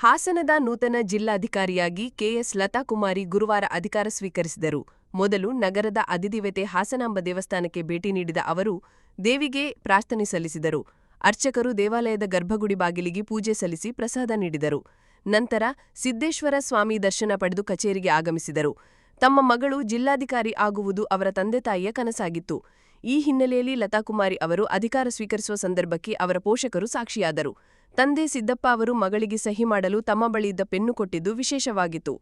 ಹಾಸನದ ನೂತನ ಜಿಲ್ಲಾಧಿಕಾರಿಯಾಗಿ ಕೆಎಸ್ ಲತಾಕುಮಾರಿ ಗುರುವಾರ ಅಧಿಕಾರ ಸ್ವೀಕರಿಸಿದರು. ಮೊದಲು ನಗರದ ಅಧಿದೇವತೆ ಹಾಸನಾಂಬ ದೇವಸ್ಥಾನಕ್ಕೆ ಭೇಟಿ ನೀಡಿದ ಅವರು, ದೇವಿಗೆ ಪ್ರಾರ್ಥನೆ ಸಲ್ಲಿಸಿದರು. ಅರ್ಚಕರು ದೇವಾಲಯದ ಗರ್ಭಗುಡಿ ಬಾಗಿಲಿಗೆ ಪೂಜೆ ಸಲ್ಲಿಸಿ ಪ್ರಸಾದ ನೀಡಿದರು. ನಂತರ ಸಿದ್ದೇಶ್ವರ ಸ್ವಾಮಿ ದರ್ಶನ ಪಡೆದು ಕಚೇರಿಗೆ ಆಗಮಿಸಿದರು. ತಮ್ಮ ಮಗಳು ಜಿಲ್ಲಾಧಿಕಾರಿ ಆಗುವುದು ಅವರ ತಂದೆ ತಾಯಿಯ ಕನಸಾಗಿತ್ತು. ಈ ಹಿನ್ನೆಲೆಯಲ್ಲಿ ಲತಾಕುಮಾರಿ ಅವರು ಅಧಿಕಾರ ಸ್ವೀಕರಿಸುವ ಸಂದರ್ಭಕ್ಕೆ ಅವರ ಪೋಷಕರು ಸಾಕ್ಷಿಯಾದರು. ತಂದೆ ಸಿದ್ದಪ್ಪ ಅವರು ಮಗಳಿಗೆ ಸಹಿ ಮಾಡಲು ತಮ್ಮ ಬಳಿ ಇದ್ದ ಪೆನ್ನು ಕೊಟ್ಟಿದ್ದು ವಿಶೇಷವಾಗಿತ್ತು.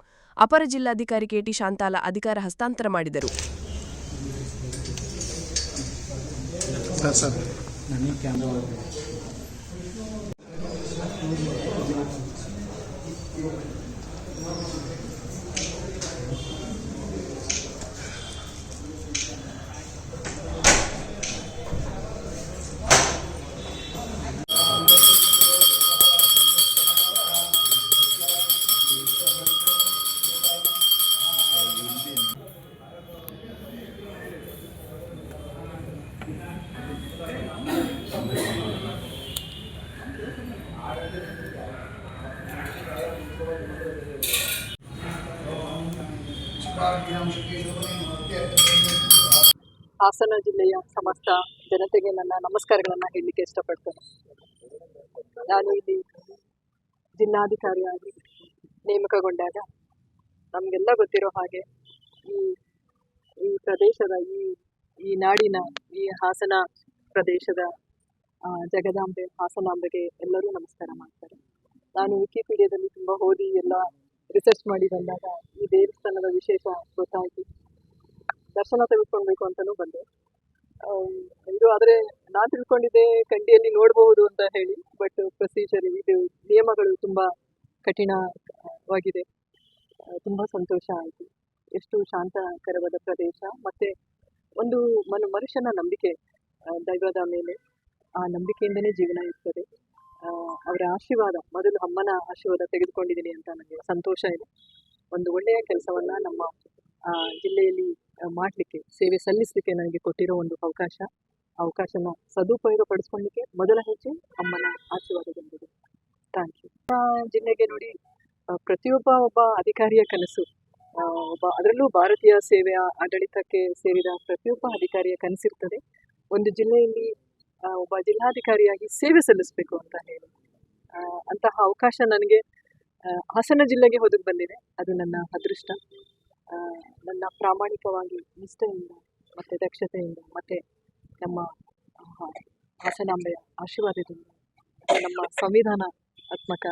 ಅಪರ ಜಿಲ್ಲಾಧಿಕಾರಿ ಕೆಟಿ ಶಾಂತಾಲ ಅಧಿಕಾರ ಹಸ್ತಾಂತರ ಮಾಡಿದರು. ಹಾಸನ ಜಿಲ್ಲೆಯ ಸಮಸ್ತ ಜನತೆಗೆ ನನ್ನ ನಮಸ್ಕಾರಗಳನ್ನು ಹೇಳಲಿಕ್ಕೆ ಇಷ್ಟಪಡ್ತೇನೆ. ನಾನು ಇಲ್ಲಿ ಜಿಲ್ಲಾಧಿಕಾರಿಯಾಗಿ ನೇಮಕಗೊಂಡಾಗ ನಮಗೆಲ್ಲ ಗೊತ್ತಿರೋ ಹಾಗೆ ಈ ಈ ಪ್ರದೇಶದ, ಈ ಈ ನಾಡಿನ, ಈ ಹಾಸನ ಪ್ರದೇಶದ ಜಗದಾಂಬೆ, ಹಾಸನಾಂಬೆಗೆ ಎಲ್ಲರೂ ನಮಸ್ಕಾರ ಮಾಡ್ತಾರೆ. ನಾನು ವಿಕಿಪೀಡಿಯಾದಲ್ಲಿ ತುಂಬ ಓದಿ ಎಲ್ಲ ರಿಸರ್ಚ್ ಮಾಡಿ ಬಂದಾಗ ಈ ದೇವಸ್ಥಾನದ ವಿಶೇಷ ಗೊತ್ತಾಯಿತು. ದರ್ಶನ ತೆಗೆದುಕೊಳ್ಬೇಕು ಅಂತಲೂ ಬಂದೆ. ಇದು ಆದರೆ ನಾನು ತಿಳ್ಕೊಂಡಿದ್ದೆ ಕಂಡಿಯಲ್ಲಿ ನೋಡಬಹುದು ಅಂತ ಹೇಳಿ ಬಟ್ ಪ್ರೊಸೀಜರ್ ಇದು ನಿಯಮಗಳು ತುಂಬ ಕಠಿಣವಾಗಿದೆ. ತುಂಬ ಸಂತೋಷ ಆಯಿತು. ಎಷ್ಟು ಶಾಂತಕರವಾದ ಪ್ರದೇಶ, ಮತ್ತು ಒಂದು ಮನು, ಮನುಷ್ಯನ ನಂಬಿಕೆ ದೈವದ ಮೇಲೆ, ಆ ನಂಬಿಕೆಯಿಂದನೇ ಜೀವನ ಇರ್ತದೆ. ಅವರ ಆಶೀರ್ವಾದ, ಮೊದಲು ಅಮ್ಮನ ಆಶೀರ್ವಾದ ತೆಗೆದುಕೊಂಡಿದ್ದೀನಿ ಅಂತ ನನಗೆ ಸಂತೋಷ ಇದೆ. ಒಂದು ಒಳ್ಳೆಯ ಕೆಲಸವನ್ನು ನಮ್ಮ ಜಿಲ್ಲೆಯಲ್ಲಿ ಮಾಡಲಿಕ್ಕೆ, ಸೇವೆ ಸಲ್ಲಿಸಲಿಕ್ಕೆ ನನಗೆ ಕೊಟ್ಟಿರೋ ಒಂದು ಅವಕಾಶ. ಅವಕಾಶನ ಸದುಪಯೋಗ ಪಡಿಸ್ಕೊಳ್ಳಿಕ್ಕೆ ಮೊದಲ ಹೆಜ್ಜೆ ಅಮ್ಮನ ಆಶೀರ್ವಾದದೊಂದಿಗೆ. ಥ್ಯಾಂಕ್ ಯು ಜಿಲ್ಲೆಗೆ ನೋಡಿ ಪ್ರತಿಯೊಬ್ಬ ಒಬ್ಬ ಅಧಿಕಾರಿಯ ಕನಸು. ಒಬ್ಬ ಅದರಲ್ಲೂ ಭಾರತೀಯ ಸೇವೆಯ ಆಡಳಿತಕ್ಕೆ ಸೇರಿದ ಪ್ರತಿಯೊಬ್ಬ ಅಧಿಕಾರಿಯ ಕನಸಿರ್ತದೆ. ಒಂದು ಜಿಲ್ಲೆಯಲ್ಲಿ ಒಬ್ಬ ಜಿಲ್ಲಾಧಿಕಾರಿಯಾಗಿ ಸೇವೆ ಸಲ್ಲಿಸಬೇಕು ಅಂತ ಹೇಳಿ. ಅಂತಹ ಅವಕಾಶ ನನಗೆ ಹಾಸನ ಜಿಲ್ಲೆಗೆ ಒದಗಿ ಬಂದಿದೆ. ಅದು ನನ್ನ ಅದೃಷ್ಟ. ನನ್ನ ಪ್ರಾಮಾಣಿಕವಾಗಿ ನಿಷ್ಠೆಯಿಂದ ಮತ್ತು ದಕ್ಷತೆಯಿಂದ ಮತ್ತು ನಮ್ಮ ಹಾಸನಾಂಬೆಯ ಆಶೀರ್ವಾದದಿಂದ ನಮ್ಮ ಸಂವಿಧಾನಾತ್ಮಕ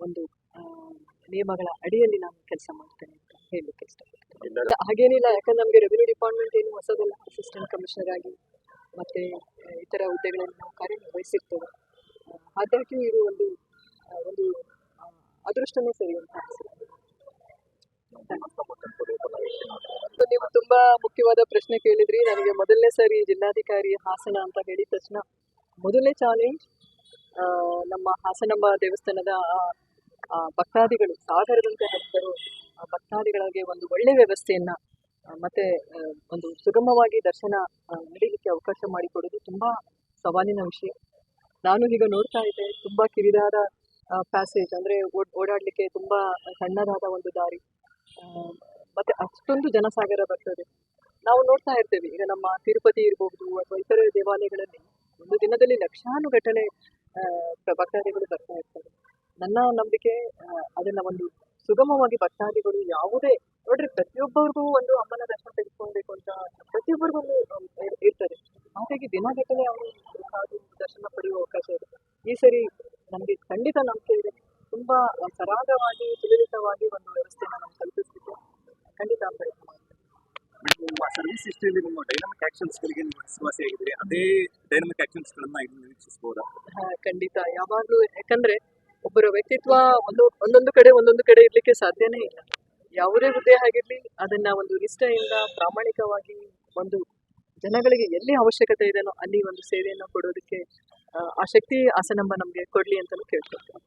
ಒಂದು ನಿಯಮಗಳ ಅಡಿಯಲ್ಲಿ ನಾನು ಕೆಲಸ ಮಾಡ್ತೇನೆ ಅಂತ ಹೇಳಲಿಕ್ಕೆ ಇಷ್ಟಪಡ್ತೇನೆ. ಹಾಗೇನಿಲ್ಲ ಯಾಕಂದ್ರೆ ನಮಗೆ ರೆವಿನ್ಯೂ ಡಿಪಾರ್ಟ್ಮೆಂಟ್ ಏನು ಹೊಸದಲ್ಲ. ಅಸಿಸ್ಟೆಂಟ್ ಕಮಿಷನರ್ ಆಗಿ ಮತ್ತು ಇತರ ಹುದ್ದೆಗಳಲ್ಲಿ ನಾವು ಕಾರ್ಯನಿರ್ವಹಿಸಿರ್ತೇವೆ ಹಾಗಾಗಿ ಇದು ಒಂದು ಒಂದು ಅದೃಷ್ಟನೇ ಸರಿ ಅಂತ ನೀವು ತುಂಬಾ ಮುಖ್ಯವಾದ ಪ್ರಶ್ನೆ ಕೇಳಿದ್ರಿ. ನನಗೆ ಮೊದಲನೇ ಸಾರಿ ಜಿಲ್ಲಾಧಿಕಾರಿ ಹಾಸನ ಅಂತ ಹೇಳಿದ ತಕ್ಷಣ ಮೊದಲನೇ ಚಾಲೆಂಜ್ ನಮ್ಮ ಹಾಸನಂಬ ದೇವಸ್ಥಾನದ ಭಕ್ತಾದಿಗಳು, ಸಾಗರದಂತೆ ಭಕ್ತರು ಭಕ್ತಾದಿಗಳಿಗೆ ಒಂದು ಒಳ್ಳೆ ವ್ಯವಸ್ಥೆಯನ್ನ ಮತ್ತೆ ಒಂದು ಸುಗಮವಾಗಿ ದರ್ಶನ ನಡೀಲಿಕ್ಕೆ ಅವಕಾಶ ಮಾಡಿಕೊಡೋದು ತುಂಬಾ ಸವಾಲಿನ ವಿಷಯ. ನಾನು ಈಗ ನೋಡ್ತಾ ಇದ್ದೆ, ತುಂಬಾ ಕಿರಿದಾದ ಪ್ಯಾಸೇಜ್ ಅಂದ್ರೆ ಓಡ್- ಓಡಾಡ್ಲಿಕ್ಕೆ ತುಂಬಾ ಸಣ್ಣದಾದ ಒಂದು ದಾರಿ. ಮತ್ತು ಅಷ್ಟೊಂದು ಜನಸಾಗರ ಬರ್ತದೆ. ನಾವು ನೋಡ್ತಾ ಇರ್ತೇವೆ, ಈಗ ನಮ್ಮ ತಿರುಪತಿ ಇರಬಹುದು ಅಥವಾ ಇತರ ದೇವಾಲಯಗಳಲ್ಲಿ ಒಂದು ದಿನದಲ್ಲಿ ಲಕ್ಷಾನುಗಟ್ಟಲೆ ಭಕ್ತಾದಿಗಳು ಬರ್ತಾ ಇರ್ತಾರೆ. ನನ್ನ ನಂಬಿಕೆ ಅದನ್ನ ಒಂದು ಸುಗಮವಾಗಿ ಭಕ್ತಾದಿಗಳು ಯಾವುದೇ, ನೋಡ್ರಿ ಪ್ರತಿಯೊಬ್ಬರಿಗೂ ಒಂದು ಅಮ್ಮನ ದರ್ಶನ ತೆಗೆದುಕೊಳ್ಬೇಕು ಅಂತ ಪ್ರತಿಯೊಬ್ಬರಿಗೂ ಇರ್ತದೆ. ಹಾಗಾಗಿ ದಿನಗಟ್ಟಲೆ ಅವರು ದರ್ಶನ ಪಡೆಯುವ ಅವಕಾಶ ಇದೆ. ಈ ಸರಿ ನಮಗೆ ಖಂಡಿತ ನಂಬಿಕೆ ಇದೆ ತುಂಬಾ ಸರಾಗವಾಗಿ ಸುಲಲಿತವಾಗಿ ಒಂದು ವ್ಯವಸ್ಥೆಯನ್ನು ನಾವು ಕಲ್ಪಿಸಲಿಕ್ಕೆ ಖಂಡಿತ ಪ್ರಯತ್ನ ಮಾಡ್ತೀವಿ ನಿಮ್ಮ ಸರ್ವಿಸ್ ಹಿಸ್ಟ್ರಿಯಲ್ಲಿ ನಿಮ್ಮ ಡೈನಮಿಕ್ ಆಕ್ಷನ್ಸ್ಗಳಿಗೆ ನೀವು ವಿಶ್ವಾಸಿಯಾಗಿದ್ದೀರಿ ಅದೇ ಡೈನಮಿಕ್ ಆಕ್ಷನ್ಸ್ಗಳನ್ನ ಇಲ್ಲಿ ನಿರೀಕ್ಷಿಸಬಹುದಾ? ಹಾ, ಖಂಡಿತ. ಯಾವಾಗಲೂ ಯಾಕಂದ್ರೆ ಒಬ್ಬರ ವ್ಯಕ್ತಿತ್ವ ಒಂದು ಒಂದೊಂದು ಕಡೆ ಒಂದೊಂದು ಕಡೆ ಇರ್ಲಿಕ್ಕೆ ಸಾಧ್ಯನೇ ಇಲ್ಲ. ಯಾವುದೇ ಹುದ್ದೆ ಆಗಿರ್ಲಿ ಅದನ್ನ ಒಂದು ನಿಷ್ಠೆಯಿಂದ ಪ್ರಾಮಾಣಿಕವಾಗಿ ಒಂದು ಜನಗಳಿಗೆ ಎಲ್ಲಿ ಅವಶ್ಯಕತೆ ಇದೆಯೋ ಅಲ್ಲಿ ಒಂದು ಸೇವೆಯನ್ನು ಕೊಡೋದಕ್ಕೆ ಆ ಶಕ್ತಿ ಆಸನಂಬ ನಮಗೆ ಕೊಡಲಿ ಅಂತಲೂ ಕೇಳ್ಕೊಳ್ತೀನಿ.